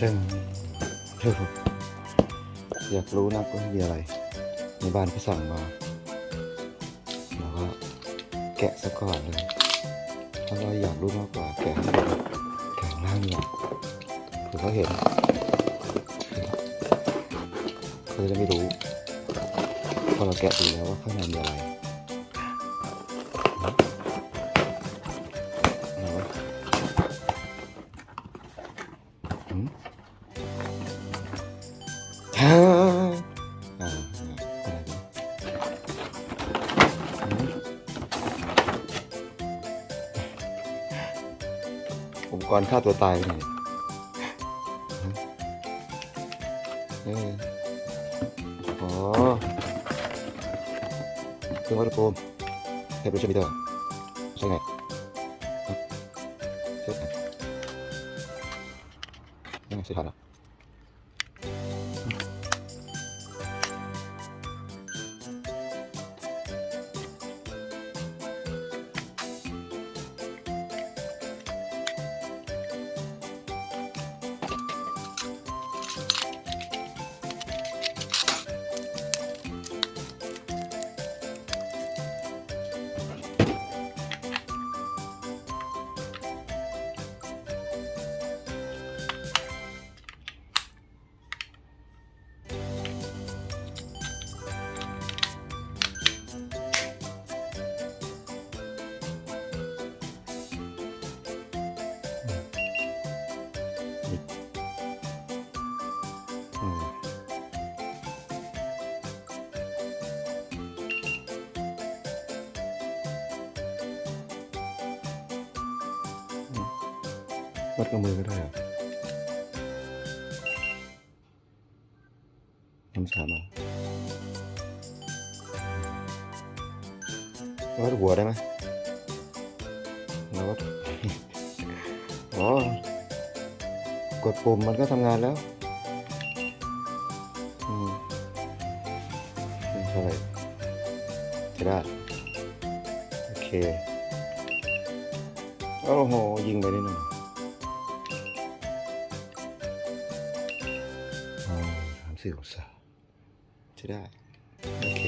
จึงเฮ้ยอยากรู้นะว่ามีอะไร ในบ้านเขาสั่งมาบอกว่าแกะซะก่อนเลยเพราะเราอยากรู้มากกว่าแกะให้ดูแกะล่างเนี่ยคือเขาเห็นเขาจะไม่รู้พอเราแกะดูแล้วว่าข้างในมีอะไร หืมฮ่าอ่าอะไรดีหืมอุปกรณ์ฆ่าตัวต ยังไง วัดกับมือก็ได้เหรอทำสามอะวัดหัวได้ไหมแล้ววัดอ๋อกดปุ่มมันก็ทำงานแล้วอืมอืมเท่าไหร่จะได้โอเค โอ้โห ยิงไปนิดหนึ่ง สามสี่องศาจะได้ โอเค